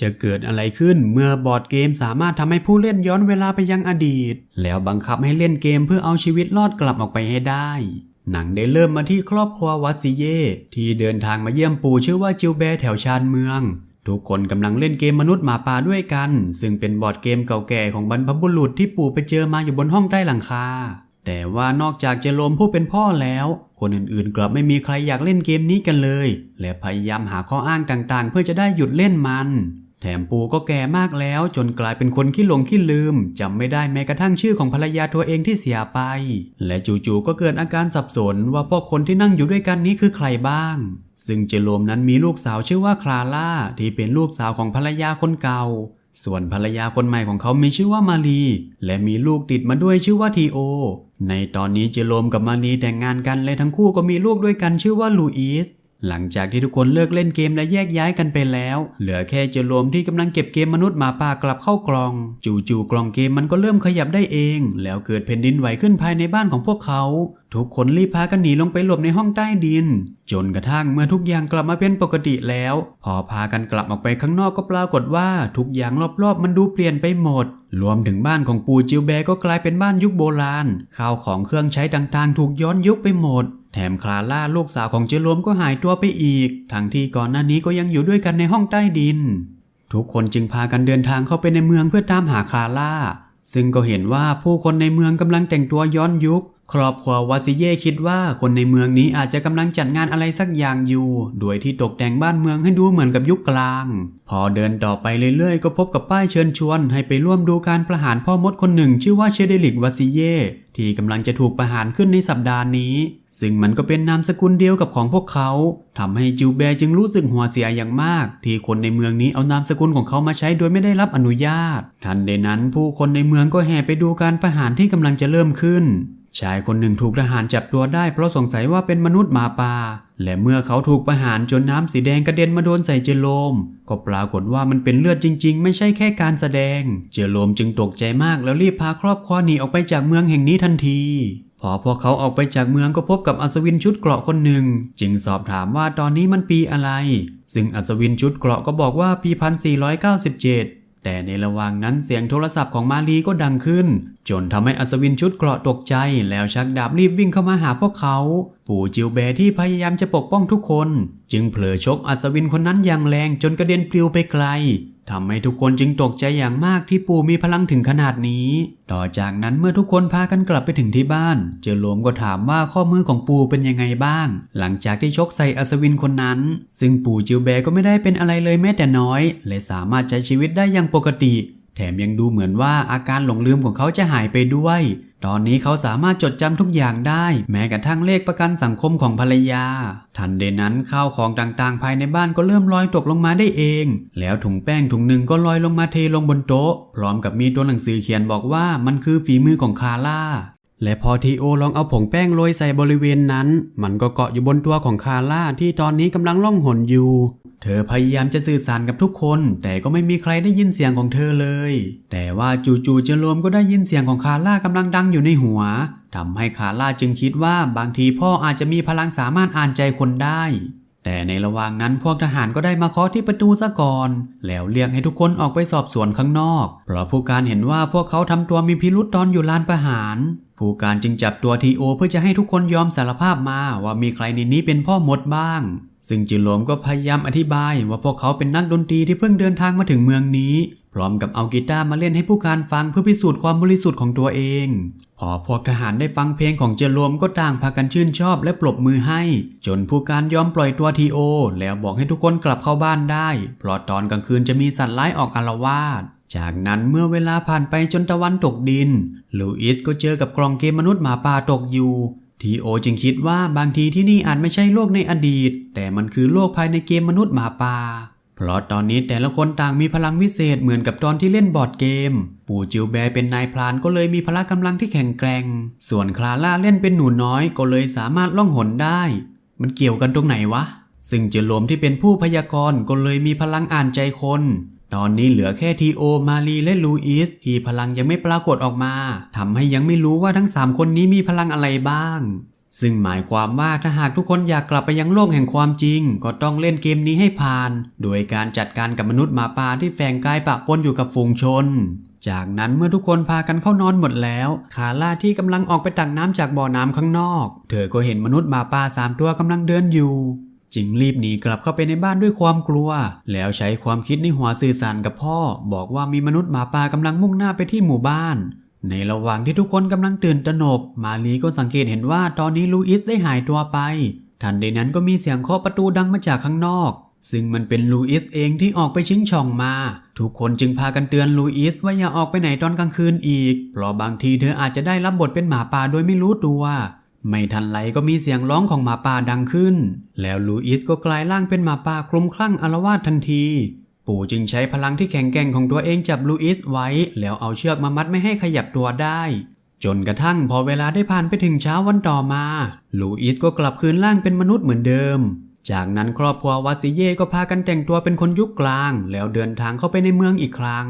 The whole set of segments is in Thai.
จะเกิดอะไรขึ้นเมื่อบอร์ดเกมสามารถทำให้ผู้เล่นย้อนเวลาไปยังอดีต แล้วบังคับให้เล่นเกมเพื่อเอาชีวิตรอดกลับออกไปให้ได้ หนังได้เริ่มมาที่ครอบครัววัตซิเย่ที่เดินทางมาเยี่ยมปู่ชื่อว่าจิลแบร์แถวชานเมือง ทุกคนกำลังเล่นเกมมนุษย์หมาป่าด้วยกัน ซึ่งเป็นบอร์ดเกมเก่าแก่ของบรรพบุรุษที่ปู่ไปเจอมาอยู่บนห้องใต้หลังคาแต่ว่านอกจากเจโรมผู้เป็นพ่อแล้ว คนอื่นๆ กลับไม่มีใครอยากเล่นเกมนี้กันเลย และพยายามหาข้ออ้างต่างๆ เพื่อจะได้หยุดเล่นมัน แถมปู่ก็แก่มากแล้วจนกลายเป็นคนขี้หลงขี้ลืมจำไม่ได้แม้กระทั่งชื่อของภรรยาตัวเองที่เสียไป และจู่ๆก็เกิดอาการสับสนว่าพวกคนที่นั่งอยู่ด้วยกันนี้คือใครบ้าง ซึ่งเจโรมนั้นมีลูกสาวชื่อว่าคลาร่าที่เป็นลูกสาวของภรรยาคนเก่า ส่วนภรรยาคนใหม่ของเขามีชื่อว่ามารีและมีลูกติดมาด้วยชื่อว่าทีโอ ในตอนนี้เจโรมกับมารีแต่งงานกันและทั้งคู่ก็มีลูกด้วยกันชื่อว่าลูอิส หลังจากที่ทุกคนเลิกเล่นเกมและแยกย้ายกันไปแล้ว เหลือแค่เจโรมที่กำลังเก็บเกมมนุษย์หมาป่ากลับเข้ากล่อง จู่ๆกล่องเกมมันก็เริ่มขยับได้เอง แล้วเกิดแผ่นดินไหวขึ้นภายในบ้านของพวกเขา ทุกคนรีบพากันหนีลงไปหลบในห้องใต้ดิน จนกระทั่งเมื่อทุกอย่างกลับมาเป็นปกติแล้ว พอพากันกลับออกไปข้างนอกก็ปรากฏว่าทุกอย่างรอบๆ มันดูเปลี่ยนไปหมด รวมถึงบ้านของปู่จิวแบร์ก็กลายเป็นบ้านยุคโบราณข้าวของเครื่องใช้ต่างๆ ถูกย้อนยุคไปหมด แถมคลาล่าลูกสาวของเจโรมก็หายตัวไปอีก ทั้งที่ก่อนหน้านี้ก็ยังอยู่ด้วยกันในห้องใต้ดิน ทุกคนจึงพากันเดินทางเข้าไปในเมืองเพื่อตามหาคลาล่า ซึ่งก็เห็นว่าผู้คนในเมืองกำลังแต่งตัวย้อนยุค ครอบครัววาซิเย่คิดว่าคนในเมืองนี้อาจจะกำลังจัดงานอะไรสักอย่างอยู่ โดยที่ตกแต่งบ้านเมืองให้ดูเหมือนกับยุคกลาง พอเดินต่อไปเรื่อยๆ ก็พบกับป้ายเชิญชวน ให้ไปร่วมดูการประหารพ่อมดคนหนึ่ง ชื่อว่าเชเดลิกวาซิเย่ที่กำลังจะถูกประหารขึ้นในสัปดาห์นี้ ซึ่งมันก็เป็นนามสกุลเดียวกับของพวกเขาทำให้จิวแบร์จึงรู้สึกหัวเสียอย่างมาก ที่คนในเมืองนี้เอานามสกุลของเขามาใช้โดยไม่ได้รับอนุญาต ทันใดนั้นผู้คนในเมืองก็แห่ไปดูการประหารที่กำลังจะเริ่มขึ้น ชายคนหนึ่งถูกทหารจับตัวได้เพราะสงสัยว่าเป็นมนุษย์หมาป่า และเมื่อเขาถูกประหารจนน้ำสีแดงกระเด็นมาโดนใส่เจโรมก็ปรากฏว่ามันเป็นเลือดจริง ๆ ไม่ใช่แค่การแสดง เจโรมจึงตกใจมากแล้วรีบพาครอบครัวหนีออกไปจากเมืองแห่งนี้ทันทีพอพวกเขาออกไปจากเมืองก็พบกับอัศวินชุดเกราะคนหนึ่ง จึงสอบถามว่าตอนนี้มันปีอะไร ซึ่งอัศวินชุดเกราะก็บอกว่าปี 1497 แต่ในระหว่างนั้นเสียงโทรศัพท์ของมารีก็ดังขึ้น จนทำให้อัศวินชุดเกราะตกใจ แล้วชักดาบรีบวิ่งเข้ามาหาพวกเขา ปู่จิวเบที่พยายามจะปกป้องทุกคน จึงเผลอชกอัศวินคนนั้นอย่างแรงจนกระเด็นปลิวไปไกลทำให้ทุกคนจึงตกใจอย่างมากที่ปู่มีพลังถึงขนาดนี้ ต่อจากนั้นเมื่อทุกคนพากันกลับไปถึงที่บ้าน เจอโลมก็ถามว่าข้อมือของปู่เป็นยังไงบ้าง หลังจากที่ชกใส่อัศวินคนนั้น ซึ่งปู่จิวแบก็ไม่ได้เป็นอะไรเลยแม้แต่น้อยและสามารถใช้ชีวิตได้อย่างปกติ แถมยังดูเหมือนว่าอาการหลงลืมของเขาจะหายไปด้วย ตอนนี้เขาสามารถจดจำทุกอย่างได้ แม้กระทั่งเลขประกันสังคมของภรรยา ทันใดนั้นข้าวของต่างๆ ภายในบ้านก็เริ่มลอยตกลงมาได้เอง แล้วถุงแป้งถุงหนึ่งก็ลอยลงมาเทลงบนโต๊ะ พร้อมกับมีตัวหนังสือเขียนบอกว่ามันคือฝีมือของคาร่าและพอทีโอลองเอาผงแป้งโรยใส่บริเวณนั้น มันก็เกาะอยู่บนตัวของคาร่าที่ตอนนี้กำลังล่องหนอยู่ เธอพยายามจะสื่อสารกับทุกคน แต่ก็ไม่มีใครได้ยินเสียงของเธอเลย แต่ว่าจู่ๆเจโรมก็ได้ยินเสียงของคาร่ากำลังดังอยู่ในหัวทำให้คาร่าจึงคิดว่าบางทีพ่ออาจจะมีพลังสามารถอ่านใจคนได้ แต่ในระหว่างนั้นพวกทหารก็ได้มาเคาะที่ประตูซะก่อน แล้วเรียกให้ทุกคนออกไปสอบสวนข้างนอก เพราะผู้การเห็นว่าพวกเขาทำตัวมีพิรุษตอนอยู่ลานประหาร ผู้การจึงจับตัวทีโอเพื่อจะให้ทุกคนยอมสารภาพมาว่ามีใครในนี้เป็นพ่อมดบ้าง ซึ่งจิโลมก็พยายามอธิบายว่าพวกเขาเป็นนักดนตรีที่เพิ่งเดินทางมาถึงเมืองนี้ พร้อมกับเอากีตาร์มาเล่นให้ผู้การฟังเพื่อพิสูจน์ความบริสุทธิ์ของตัวเอง พอพวกทหารได้ฟังเพลงของเจโรมก็ต่างพากันชื่นชอบและปรบมือให้ จนผู้การยอมปล่อยตัวทีโอ แล้วบอกให้ทุกคนกลับเข้าบ้านได้ เพราะตอนกลางคืนจะมีสัตว์ร้ายออกอารวาสจากนั้นเมื่อเวลาผ่านไปจนตะวันตกดินลูอิสก็เจอกับกล่องเกมมนุษย์หมาป่าตกอยู่ ทีโอจึงคิดว่าบางทีที่นี่อาจไม่ใช่โลกในอดีต แต่มันคือโลกภายในเกมมนุษย์หมาป่าเพราะตอนนี้แต่ละคนต่างมีพลังวิเศษเหมือนกับตอนที่เล่นบอร์ดเกม ปู่จิวแบร์เป็นนายพรานก็เลยมีพละกำลังที่แข็งแกร่ง ส่วนคลาร่าเล่นเป็นหนูน้อยก็เลยสามารถล่องหนได้ มันเกี่ยวกันตรงไหนวะ ซึ่งเจโรมที่เป็นผู้พยากรณ์ก็เลยมีพลังอ่านใจคน ตอนนี้เหลือแค่ทีโอ มารีและลูอิสที่พลังยังไม่ปรากฏออกมาทำให้ยังไม่รู้ว่าทั้ง 3 คนนี้มีพลังอะไรบ้าง ซึ่งหมายความว่าถ้าหากทุกคนอยากกลับไปยังโลกแห่งความจริง ก็ต้องเล่นเกมนี้ให้ผ่าน โดยการจัดการกับมนุษย์หมาป่าที่แฝงกายปะปนอยู่กับฝูงชน จากนั้นเมื่อทุกคนพากันเข้านอนหมดแล้ว คาร่าที่กำลังออกไปตักน้ำจากบ่อน้ำข้างนอก เธอก็เห็นมนุษย์หมาป่าสามตัวกำลังเดินอยู่ จึงรีบหนีกลับเข้าไปในบ้านด้วยความกลัว แล้วใช้ความคิดในหัวสื่อสารกับพ่อ บอกว่ามีมนุษย์หมาป่ากำลังมุ่งหน้าไปที่หมู่บ้าน ในระหว่างที่ทุกคนกำลังตื่นตระหนก มาลีก็สังเกตเห็นว่าตอนนี้ลูอิสได้หายตัวไป ทันใดนั้นก็มีเสียงเคาะประตูดังมาจากข้างนอก ซึ่งมันเป็นลูอิสเองที่ออกไปชิงช่องมา ทุกคนจึงพากันเตือนลูอิสว่าอย่าออกไปไหนตอนกลางคืนอีก เพราะบางทีเธออาจจะได้รับบทเป็นหมาป่าโดยไม่รู้ตัว ไม่ทันไรก็มีเสียงร้องของหมาป่าดังขึ้น แล้วลูอิสก็กลายร่างเป็นหมาป่าคลุมคลั่งอารวาสทันที ปู่จึงใช้พลังที่แข็งแกร่งของตัวเองจับลูอิสไว้ แล้วเอาเชือกมามัดไม่ให้ขยับตัวได้ จนกระทั่งพอเวลาได้ผ่านไปถึงเช้าวันต่อมา ลูอิสก็กลับคืนร่างเป็นมนุษย์เหมือนเดิม จากนั้นครอบครัววาซิเย่ก็พากันแต่งตัวเป็นคนยุคกลาง แล้วเดินทางเข้าไปในเมืองอีกครั้ง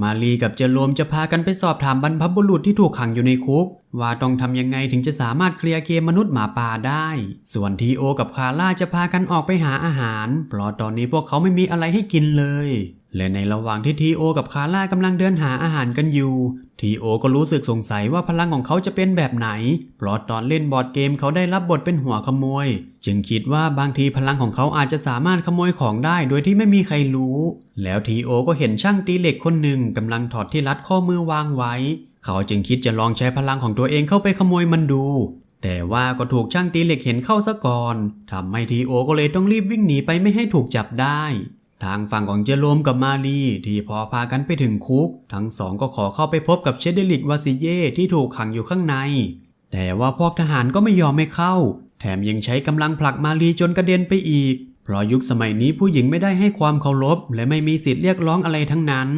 มาลีกับเจโรมจะพากันไปสอบถามบรรพบุรุษที่ถูกขังอยู่ในคุก ว่าต้องทำยังไงถึงจะสามารถเคลียร์เกมมนุษย์หมาป่าได้ ส่วนทีโอกับคาร่าจะพากันออกไปหาอาหาร เพราะตอนนี้พวกเขาไม่มีอะไรให้กินเลย และในระหว่างที่ทีโอกับคาร่ากำลังเดินหาอาหารกันอยู่ ทีโอก็รู้สึกสงสัยว่าพลังของเขาจะเป็นแบบไหน เพราะตอนเล่นบอร์ดเกมเขาได้รับบทเป็นหัวขโมย จึงคิดว่าบางทีพลังของเขาอาจจะสามารถขโมยของได้โดยที่ไม่มีใครรู้ แล้วทีโอก็เห็นช่างตีเหล็กคนหนึ่งกำลังถอดที่รัดข้อมือวางไว้ เขาจึงคิดจะลองใช้พลังของตัวเองเข้าไปขโมยมันดู แต่ว่าก็ถูกช่างตีเหล็กเห็นเข้าซะก่อนทำให้ทีโอก็เลยต้องรีบวิ่งหนีไปไม่ให้ถูกจับได้ ทางฝั่งของเจโรมกับมาลีที่พอพากันไปถึงคุก ทั้งสองก็ขอเข้าไปพบกับเชเดลิกวาซิเย่ที่ถูกขังอยู่ข้างใน แต่ว่าพวกทหารก็ไม่ยอมไม่เข้า แถมยังใช้กำลังผลักมาลีจนกระเด็นไปอีก เพราะยุคสมัยนี้ผู้หญิงไม่ได้ให้ความเคารพและไม่มีสิทธิ์เรียกร้องอะไรทั้งนั้น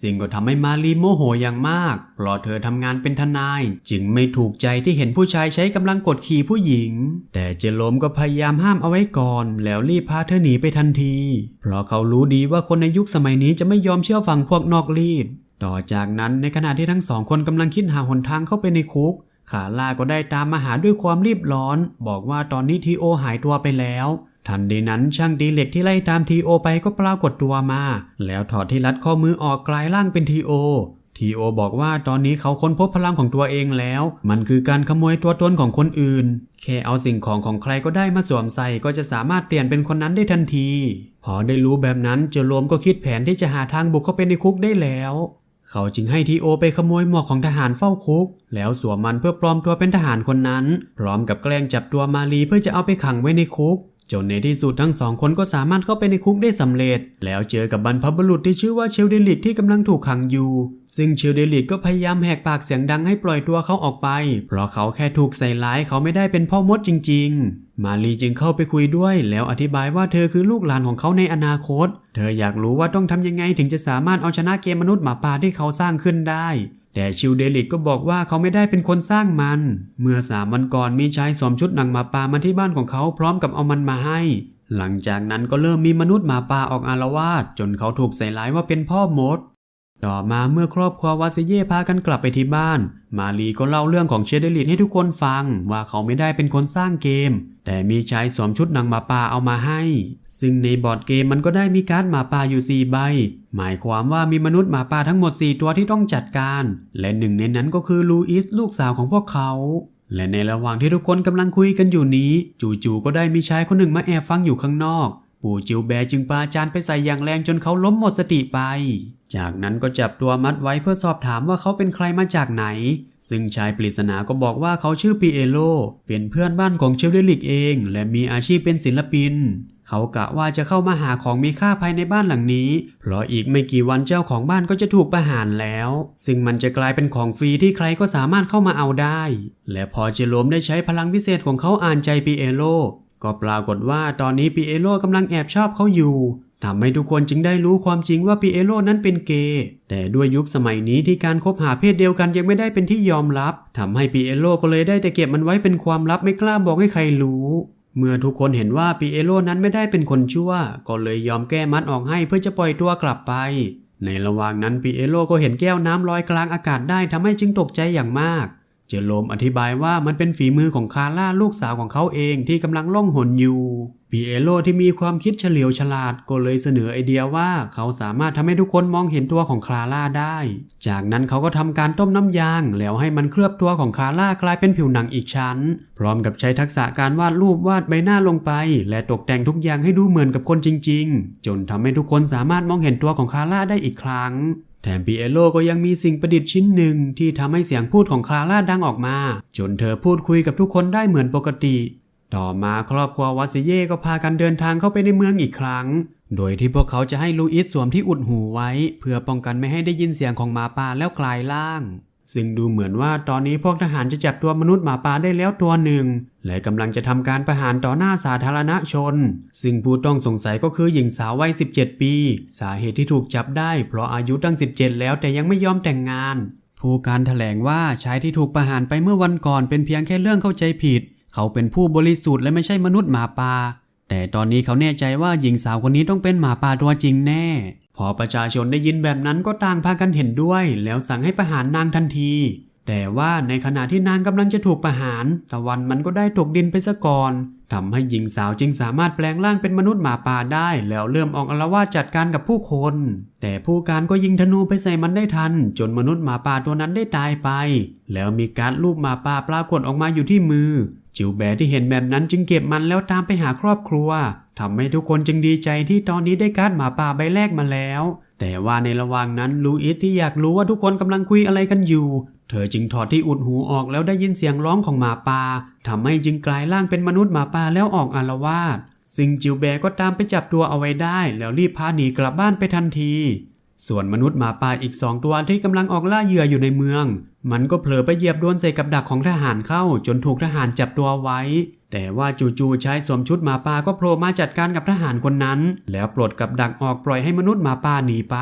สิ่งก็ทำให้มาลีโมโหอย่างมาก เพราะเธอทำงานเป็นทนาย จึงไม่ถูกใจที่เห็นผู้ชายใช้กำลังกดขี่ผู้หญิง แต่เจโรมก็พยายามห้ามเอาไว้ก่อน แล้วรีบพาเธอหนีไปทันที เพราะเขารู้ดีว่าคนในยุคสมัยนี้จะไม่ยอมเชื่อฟังพวกนอกรีด ต่อจากนั้นในขณะที่ทั้งสองคนกำลังคิดหาหนทางเข้าไปในคุก ขาล่าก็ได้ตามมาหาด้วยความรีบร้อน บอกว่าตอนนี้ทีโอหายตัวไปแล้ว ทันใดนั้นช่างตีเหล็กที่ไล่ตามทีโอไปก็ปรากฏตัวมา แล้วถอดที่รัดข้อมือออกกลายร่างเป็นทีโอทีโอบอกว่าตอนนี้เขาค้นพบพลังของตัวเองแล้ว มันคือการขโมยตัวตนของคนอื่น แค่เอาสิ่งของของใครก็ได้มาสวมใส่ก็จะสามารถเปลี่ยนเป็นคนนั้นได้ทันที พอได้รู้แบบนั้นเจโรมก็คิดแผนที่จะหาทางบุกเข้าไปในคุกได้แล้ว เขาจึงให้ทีโอไปขโมยหมวกของทหารเฝ้าคุก แล้วสวมมันเพื่อปลอมตัวเป็นทหารคนนั้น พร้อมกับแกล้งจับตัวมาลีเพื่อจะเอาไปขังไว้ในคุก จนในที่สุดทั้งสองคนก็สามารถเข้าไปในคุกได้สำเร็จ แล้วเจอกับบรรพบุรุษที่ชื่อว่าเชลเดลิกที่กำลังถูกขังอยู่ ซึ่งเชลเดลิกก็พยายามแหกปากเสียงดังให้ปล่อยตัวเขาออกไป เพราะเขาแค่ถูกใส่ร้ายเขาไม่ได้เป็นพ่อมดจริง ๆ มาลีจึงเข้าไปคุยด้วย แล้วอธิบายว่าเธอคือลูกหลานของเขาในอนาคต เธออยากรู้ว่าต้องทำยังไงถึงจะสามารถเอาชนะเกมมนุษย์หมาป่าที่เขาสร้างขึ้นได้ แต่ชิลเดลิกก็บอกว่าเขาไม่ได้เป็นคนสร้างมัน เมื่อสามวันก่อนมีชายสวมชุดหนังหมาป่ามาที่บ้านของเขาพร้อมกับเอามันมาให้ หลังจากนั้นก็เริ่มมีมนุษย์หมาป่าออกอารวาสจนเขาถูกใส่ร้ายว่าเป็นพ่อมด ต่อมาเมื่อครอบครัววาซิเย่พากันกลับไปที่บ้าน มาลีก็เล่าเรื่องของเชเดลิตให้ทุกคนฟังว่าเขาไม่ได้เป็นคนสร้างเกม แต่มีชายสวมชุดนังหมาป่าเอามาให้ ซึ่งในบอร์ดเกมมันก็ได้มีการ์ดหมาป่าอยู่ 4 ใบ หมายความว่ามีมนุษย์หมาป่าทั้งหมด 4 ตัวที่ต้องจัดการ และหนึ่งในนั้นก็คือลูอิสลูกสาวของพวกเขา และในระหว่างที่ทุกคนกำลังคุยกันอยู่นี้ จู่ๆก็ได้มีชายคนหนึ่งมาแอบฟังอยู่ข้างนอก ปู่จิวแบจึงปาจานไปใส่อย่างแรงจนเขาล้มหมดสติไป จากนั้นก็จับตัวมัดไว้เพื่อสอบถามว่าเขาเป็นใครมาจากไหน ซึ่งชายปริศนาก็บอกว่าเขาชื่อปีเอโล เป็นเพื่อนบ้านของเชลเดลิกเอง และมีอาชีพเป็นศิลปิน เขากะว่าจะเข้ามาหาของมีค่าภายในบ้านหลังนี้ เพราะอีกไม่กี่วันเจ้าของบ้านก็จะถูกประหารแล้ว ซึ่งมันจะกลายเป็นของฟรีที่ใครก็สามารถเข้ามาเอาได้ และพอเจโรมได้ใช้พลังพิเศษของเขาอ่านใจปีเอโลก็ปรากฏว่าตอนนี้ปีเอโลกำลังแอบชอบเขาอยู่ ทำให้ทุกคนจึงได้รู้ความจริงว่าปีเอโลนั้นเป็นเกย์แต่ด้วยยุคสมัยนี้ที่การคบหาเพศเดียวกันยังไม่ได้เป็นที่ยอมรับทำให้ปีเอโลก็เลยได้แต่เก็บมันไว้เป็นความลับไม่กล้าบอกให้ใครรู้เมื่อทุกคนเห็นว่าปีเอโลนั้นไม่ได้เป็นคนชั่ว ก็เลยยอมแก้มัดออกให้เพื่อจะปล่อยตัวกลับไป ในระหว่างนั้นปีเอโลก็เห็นแก้วน้ำลอยกลางอากาศได้ทำให้จึงตกใจอย่างมากเเจโรมอธิบายว่ามันเป็นฝีมือของคาร่าลูกสาวของเขาเองที่กำลังล่องหนอยู่ ปีเอโลที่มีความคิดเฉลียวฉลาดก็เลยเสนอไอเดียว่าเขาสามารถทำให้ทุกคนมองเห็นตัวของคลาร่าได้ จากนั้นเขาก็ทำการต้มน้ำยาง แล้วให้มันเคลือบตัวของคลาร่ากลายเป็นผิวหนังอีกชั้น พร้อมกับใช้ทักษะการวาดรูปวาดใบหน้าลงไป และตกแต่งทุกอย่างให้ดูเหมือนกับคนจริง ๆ จนทำให้ทุกคนสามารถมองเห็นตัวของคลาร่าได้อีกครั้งแถมปีเอโลก็ยังมีสิ่งประดิษฐ์ชิ้นหนึ่งที่ทำให้เสียงพูดของคลาร่าดังออกมา จนเธอพูดคุยกับทุกคนได้เหมือนปกติ ต่อมาครอบครัววัสเย่ก็พากันเดินทางเข้าไปในเมืองอีกครั้ง โดยที่พวกเขาจะให้ลูอิสสวมที่อุดหูไว้ เพื่อป้องกันไม่ให้ได้ยินเสียงของหมาป่าแล้วกลายร่าง ซึ่งดูเหมือนว่าตอนนี้พวกทหารจะจับตัวมนุษย์หมาป่าได้แล้วตัวหนึ่ง และกำลังจะทำการประหารต่อหน้าสาธารณชน ซึ่งผู้ต้องสงสัยก็คือหญิงสาววัย 17 ปี สาเหตุที่ถูกจับได้ เพราะอายุตั้ง 17 แล้วแต่ยังไม่ยอมแต่งงานผู้การแถลงว่าชายที่ถูกประหารไปเมื่อวันก่อนเป็นเพียงแค่เรื่องเข้าใจผิด เขาเป็นผู้บริสุทธิ์และไม่ใช่มนุษย์หมาป่า แต่ตอนนี้เขาแน่ใจว่าหญิงสาวคนนี้ต้องเป็นหมาป่าตัวจริงแน่ พอประชาชนได้ยินแบบนั้นก็ต่างพากันเห็นด้วย แล้วสั่งให้ประหารนางทันที แต่ว่าในขณะที่นางกำลังจะถูกประหารตะวันมันก็ได้ตกดินไปซะก่อนทำให้หญิงสาวจึงสามารถแปลงร่างเป็นมนุษย์หมาป่าได้ แล้วเริ่มออกอาละวาจัดการกับผู้คน แต่ผู้การก็ยิงธนูไปใส่มันได้ทัน จนมนุษย์หมาป่าตัวนั้นได้ตายไป แล้วมีการดรูปหมาป่าปรากฏออกมาอยู่ที่มือ จิวแบร์ที่เห็นแบบนั้นจึงเก็บมันแล้วตามไปหาครอบครัวทำให้ทุกคนจึงดีใจที่ตอนนี้ได้การ์ดหมาป่าใบแรกมาแล้ว แต่ว่าในระหว่างนั้นลูอิสที่อยากรู้ว่าทุกคนกำลังคุยอะไรกันอยู่ เธอจึงถอดที่อุดหูออกแล้วได้ยินเสียงร้องของหมาป่าทำให้จึงกลายร่างเป็นมนุษย์หมาป่าแล้วออกอาละวาดซึ่งจิวแบร์ก็ตามไปจับตัวเอาไว้ได้ แล้วรีบพาหนีกลับบ้านไปทันที ส่วนมนุษย์หมาป่าอีกสองตัวที่กำลังออกล่าเหยื่ออยู่ในเมือง มันก็เผลอไปเหยียบโดนใส่กับดักของทหารเข้า จนถูกทหารจับตัวไว้ แต่ว่าจู่ๆชายสวมชุดหมาป่าก็โผล่มาจัดการกับทหารคนนั้น แล้วปลดกับดักออกปล่อยให้มนุษย์หมาป่าหนีไป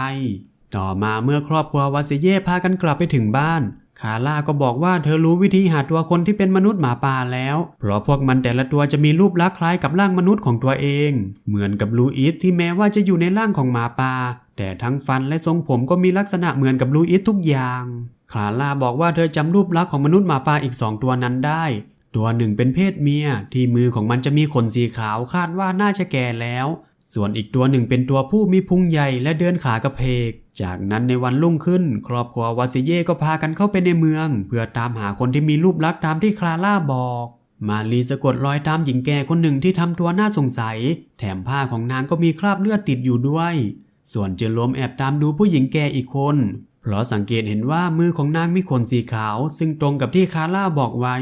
ต่อมาเมื่อครอบครัววาเซเย่พากันกลับไปถึงบ้านคาร่าก็บอกว่าเธอรู้วิธีหาตัวคนที่เป็นมนุษย์หมาป่าแล้ว เพราะพวกมันแต่ละตัวจะมีรูปลักษณ์คล้ายกับร่างมนุษย์ของตัวเอง เหมือนกับลูอิสที่แม้ว่าจะอยู่ในร่างของหมาป่า แต่ทั้งฟันและทรงผมก็มีลักษณะเหมือนกับลูอิสทุกอย่าง คลาร่าบอกว่าเธอจำรูปลักษณ์ของมนุษย์หมาป่าอีกสองตัวนั้นได้ ตัวหนึ่งเป็นเพศเมีย ที่มือของมันจะมีขนสีขาวคาดว่าน่าจะแก่แล้ว ส่วนอีกตัวหนึ่งเป็นตัวผู้มีพุงใหญ่และเดินขากระเพก จากนั้นในวันรุ่งขึ้น ครอบครัววาซิเย่ก็พากันเข้าไปในเมือง เพื่อตามหาคนที่มีรูปลักษณ์ตามที่คลาร่าบอกมาลีสะกดรอยตามหญิงแก่คนหนึ่งที่ทำตัวน่าสงสัย แถมผ้าของนางก็มีคราบเลือดติดอยู่ด้วย ส่วนเจโรมแอบตามดูผู้หญิงแก่อีกคน เพราะสังเกตเห็นว่ามือของนางมีขนสีขาว ซึ่งตรงกับที่คาร่าบอกไว้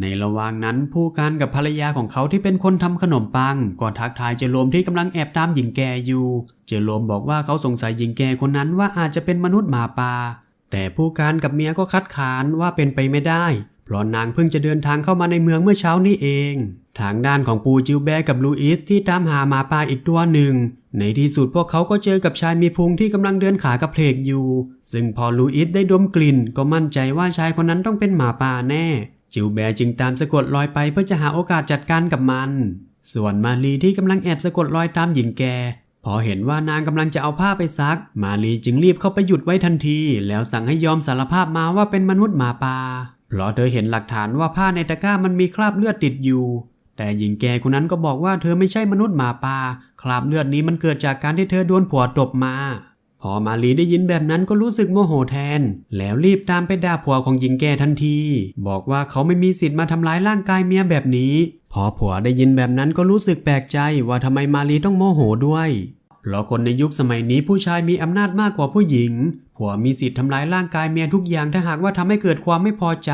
ในระหว่างนั้นผู้การกับภรรยาของเขาที่เป็นคนทำขนมปังก็ทักทายเจโรมที่กำลังแอบตามหญิงแก่อยู่ เจโรมบอกว่าเขาสงสัยหญิงแก่คนนั้นว่าอาจจะเป็นมนุษย์หมาป่าแต่ผู้การกับเมียก็คัดค้านว่าเป็นไปไม่ได้ เพราะนางเพิ่งจะเดินทางเข้ามาในเมืองเมื่อเช้านี้เอง ทางด้านของปูจิลแบกับลูอิสที่ตามหาหมาป่าอีกตัวหนึ่ง ในที่สุดพวกเขาก็เจอกับชายมีพุงที่กำลังเดินขากระเพลกอยู่ ซึ่งพอลูอิสได้ดมกลิ่น ก็มั่นใจว่าชายคนนั้นต้องเป็นหมาป่าแน่ จิลแบร์จึงตามสะกดรอยไปเพื่อจะหาโอกาสจัดการกับมัน ส่วนมาลีที่กำลังแอบสะกดรอยตามหญิงแก พอเห็นว่านางกำลังจะเอาผ้าไปซัก มาลีจึงรีบเข้าไปหยุดไว้ทันที แล้วสั่งให้ยอมสารภาพมาว่าเป็นมนุษย์หมาป่าเพราะเธอเห็นหลักฐานว่าผ้าในตะกร้ามันมีคราบเลือดติดอยู่ แต่หญิงแก่คนนั้นก็บอกว่าเธอไม่ใช่มนุษย์หมาป่าคราบเลือดนี้มันเกิดจากการที่เธอโดนผัวตบมา พอมาลีได้ยินแบบนั้นก็รู้สึกโมโหแทน แล้วรีบตามไปด่าผัวของหญิงแก่ทันที บอกว่าเขาไม่มีสิทธิ์มาทำร้ายร่างกายเมียแบบนี้ พอผัวได้ยินแบบนั้นก็รู้สึกแปลกใจว่าทำไมมาลีต้องโมโหด้วย เพราะคนในยุคสมัยนี้ผู้ชายมีอำนาจมากกว่าผู้หญิง ผัวมีสิทธิ์ทำร้ายร่างกายเมียทุกอย่างถ้าหากว่าทำให้เกิดความไม่พอใจ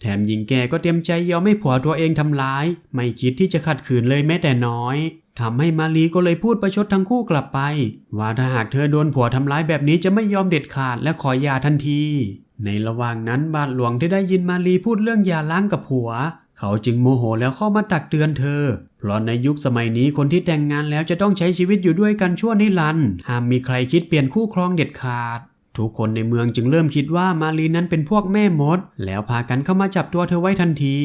แถมหญิงแก่ก็เตรียมใจยอมให้ผัวตัวเองทำร้าย ไม่คิดที่จะขัดขืนเลยแม้แต่น้อยทำให้มาลีก็เลยพูดประชดทั้งคู่กลับไป ว่าถ้าหากเธอโดนผัวทำร้ายแบบนี้จะไม่ยอมเด็ดขาดและขอยาทันที ในระหว่างนั้นบาทหลวงที่ได้ยินมาลีพูดเรื่องยาล้างกับผัว เขาจึงโมโหแล้วเข้ามาตักเตือนเธอ เพราะในยุคสมัยนี้คนที่แต่งงานแล้วจะต้องใช้ชีวิตอยู่ด้วยกันชั่วนิรันดร์ห้ามมีใครคิดเปลี่ยนคู่ครองเด็ดขาด ทุกคนในเมืองจึงเริ่มคิดว่ามาลีนั้นเป็นพวกแม่มด แล้วพากันเข้ามาจับตัวเธอไว้ทันที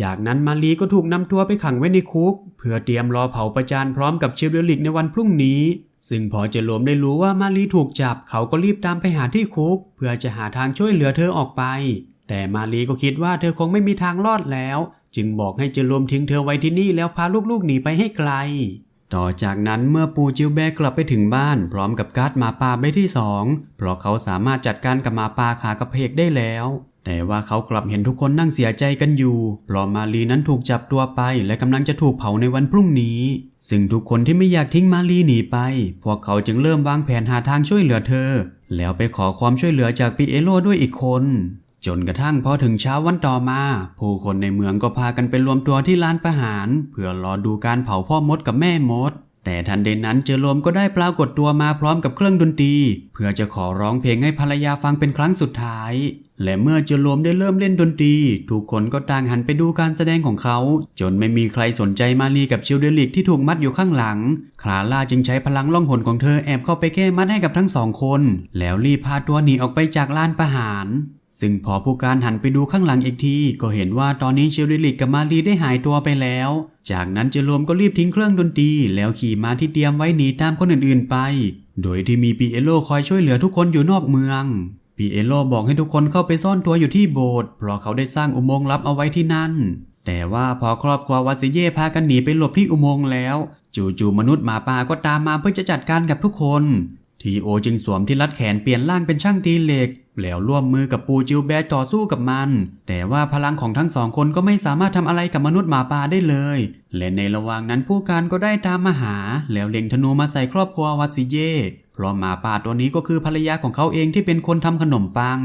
จากนั้นมาลีก็ถูกนำตัวไปขังไว้ในคุก เพื่อเตรียมรอเผาประจานพร้อมกับเชฟเวลิกในวันพรุ่งนี้ซึ่งพอเจโรมได้รู้ว่ามาลีถูกจับ เขาก็รีบตามไปหาที่คุก เพื่อจะหาทางช่วยเหลือเธอออกไป แต่มารีก็คิดว่าเธอคงไม่มีทางรอดแล้ว จึงบอกให้เจอรวมทิ้งเธอไว้ที่นี่แล้วพาลูกๆหนีไปให้ไกล ต่อจากนั้นเมื่อปูจิลแบร์กลับไปถึงบ้าน พร้อมกับการ์ดมาปาใบที่สองเพราะเขาสามารถจัดการกับมาปาขากระเพกได้แล้วแต่ว่าเขากลับเห็นทุกคนนั่งเสียใจกันอยู่เพราะมารีนั้นถูกจับตัวไป และกำลังจะถูกเผาในวันพรุ่งนี้ ซึ่งทุกคนที่ไม่อยากทิ้งมารีหนีไป พวกเขาจึงเริ่มวางแผนหาทางช่วยเหลือเธอ แล้วไปขอความช่วยเหลือจากปีเอโลด้วยอีกคน จนกระทั่งพอถึงเช้าวันต่อมา ผู้คนในเมืองก็พากันไปรวมตัวที่ลานประหาร เพื่อรอดูการเผาพ่อมดกับแม่มด แต่ทันใดนั้นเจอโรมก็ได้ปรากฏตัวมาพร้อมกับเครื่องดนตรี เพื่อจะขอร้องเพลงให้ภรรยาฟังเป็นครั้งสุดท้าย และเมื่อเจอโรมได้เริ่มเล่นดนตรี ทุกคนก็ต่างหันไปดูการแสดงของเขา จนไม่มีใครสนใจมารีกับชิลเดลิกที่ถูกมัดอยู่ข้างหลังคลาร่าจึงใช้พลังล่องหนของเธอแอบเข้าไปแก้มัดให้กับทั้งสองคน แล้วรีบพาตัวหนีออกไปจากลานประหาร ซึ่งพอผู้การหันไปดูข้างหลังอีกที ก็เห็นว่าตอนนี้เชลลิลิกกับมารีได้หายตัวไปแล้ว จากนั้นเจโรมก็รีบทิ้งเครื่องดนตรีแล้วขี่ม้าที่เตรียมไว้หนีตามคนอื่นๆไป โดยที่มีปีเอโลคอยช่วยเหลือทุกคนอยู่นอกเมืองปีเอโลบอกให้ทุกคนเข้าไปซ่อนตัวอยู่ที่โบสถ์เพราะเขาได้สร้างอุโมงค์ลับเอาไว้ที่นั่น แต่ว่าพอครอบครัววาซิเย่พากันหนีไปหลบที่อุโมงค์แล้ว จู่ๆมนุษย์หมาป่าก็ตามมาเพื่อจะจัดการกับทุกคนทีโอจึงสวมที่รัดแขนเปลี่ยนร่างเป็นช่างตีเหล็ก แล้วร่วมมือกับปูจิวแบดต่อสู้กับมัน แต่ว่าพลังของทั้งสองคนก็ไม่สามารถทำอะไรกับมนุษย์หมาป่าได้เลย และในระหว่างนั้นผู้การก็ได้ตามมาหา แล้วเล็งธนูมาใส่ครอบครัววัตซิเย เพราะหมาป่าตัวนี้ก็คือภรรยาของเขาเองที่เป็นคนทำขนมปัง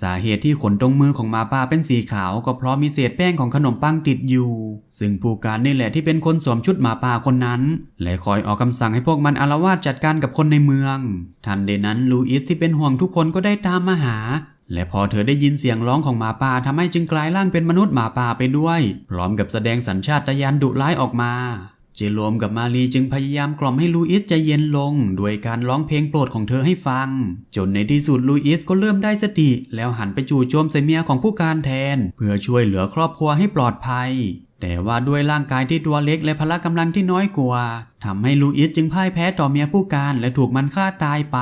สาเหตุที่ขนตรงมือของหมาป่าเป็นสีขาว ก็เพราะมีเศษแป้งของขนมปังติดอยู่ ซึ่งผู้การนี่แหละที่เป็นคนสวมชุดหมาป่าคนนั้น และคอยออกคำสั่งให้พวกมันอารวาสจัดการกับคนในเมือง ทันใดนั้นลูอิสที่เป็นห่วงทุกคนก็ได้ตามมาหาและพอเธอได้ยินเสียงร้องของหมาป่าทำให้จึงกลายร่างเป็นมนุษย์หมาป่าไปด้วย พร้อมกับแสดงสัญชาตญาณดุร้ายออกมา จโรมกับมารีจึงพยายามกล่อมให้ลูอิสใจเย็นลง ด้วยการร้องเพลงโปรดของเธอให้ฟัง จนในที่สุดลูอิสก็เริ่มได้สติ แล้วหันไปจู่โจมใส่เมียของผู้การแทน เพื่อช่วยเหลือครอบครัวให้ปลอดภัย แต่ว่าด้วยร่างกายที่ตัวเล็กและพละกำลังที่น้อยกว่าทำให้ลูอิสจึงพ่ายแพ้ต่อเมียผู้การและถูกมันฆ่าตายไป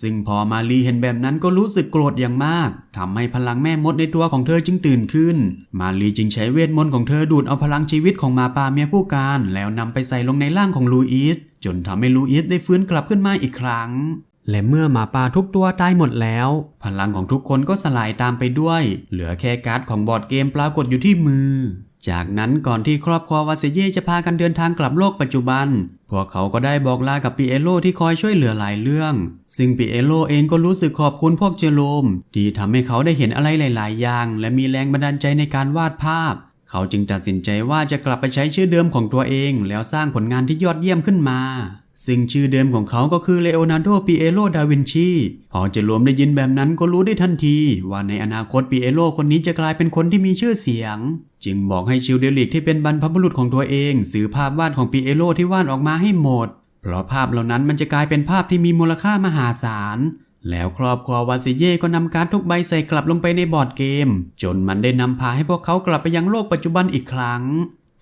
ซึ่งพอมารีเห็นแบบนั้นก็รู้สึกโกรธอย่างมากทำให้พลังแม่มดในตัวของเธอจึงตื่นขึ้น มารีจึงใช้เวทมนต์ของเธอดูดเอาพลังชีวิตของมาปาเมียผู้การ แล้วนำไปใส่ลงในร่างของลูอิสจนทำให้ลูอิสได้ฟื้นกลับขึ้นมาอีกครั้งและเมื่อหมาป่าทุกตัวตายหมดแล้ว พลังของทุกคนก็สลายตามไปด้วย เหลือแค่การ์ดของบอร์ดเกมปรากฏอยู่ที่มือ จากนั้นก่อนที่ครอบครัววาเซเย่จะพากันเดินทางกลับโลกปัจจุบัน พวกเขาก็ได้บอกลากับปีเอโลที่คอยช่วยเหลือหลายเรื่อง ซึ่งปีเอโลเองก็รู้สึกขอบคุณพวกเจโรม ที่ทำให้เขาได้เห็นอะไรหลาย ๆ อย่าง และมีแรงบันดาลใจในการวาดภาพ เขาจึงตัดสินใจว่าจะกลับไปใช้ชื่อเดิมของตัวเอง แล้วสร้างผลงานที่ยอดเยี่ยมขึ้นมา ซึ่งชื่อเดิมของเขาก็คือเลโอนาร์โดปิเอโลดาวินชี พอจะรวมได้ยินแบบนั้นก็รู้ได้ทันที ว่าในอนาคตปิเอโลคนนี้จะกลายเป็นคนที่มีชื่อเสียง จึงบอกให้ชิลเดลิกที่เป็นบรรพบุรุษของตัวเองซื้อภาพวาดของปิเอโลที่วาดออกมาให้หมด เพราะภาพเหล่านั้นมันจะกลายเป็นภาพที่มีมูลค่ามหาศาลแล้วครอบครัววาซิเย่ก็นำการดทุกใบใส่กลับลงไปในบอร์ดเกม จนมันได้นำพาให้พวกเขากลับไปยังโลกปัจจุบันอีกครั้ง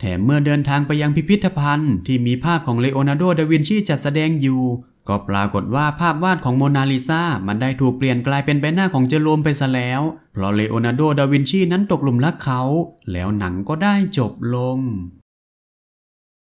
แถมเมื่อเดินทางไปยังพิพิธภัณฑ์ ที่มีภาพของเลโอนาร์โด ดาวินชีจัดแสดงอยู่ ก็ปรากฏว่าภาพวาดของโมนาลิซามันได้ถูกเปลี่ยนกลายเป็นใบหน้าของเจโรมไปซะแล้ว เพราะเลโอนาร์โด ดาวินชีนั้นตกหลุมรักเขา แล้วหนังก็ได้จบลง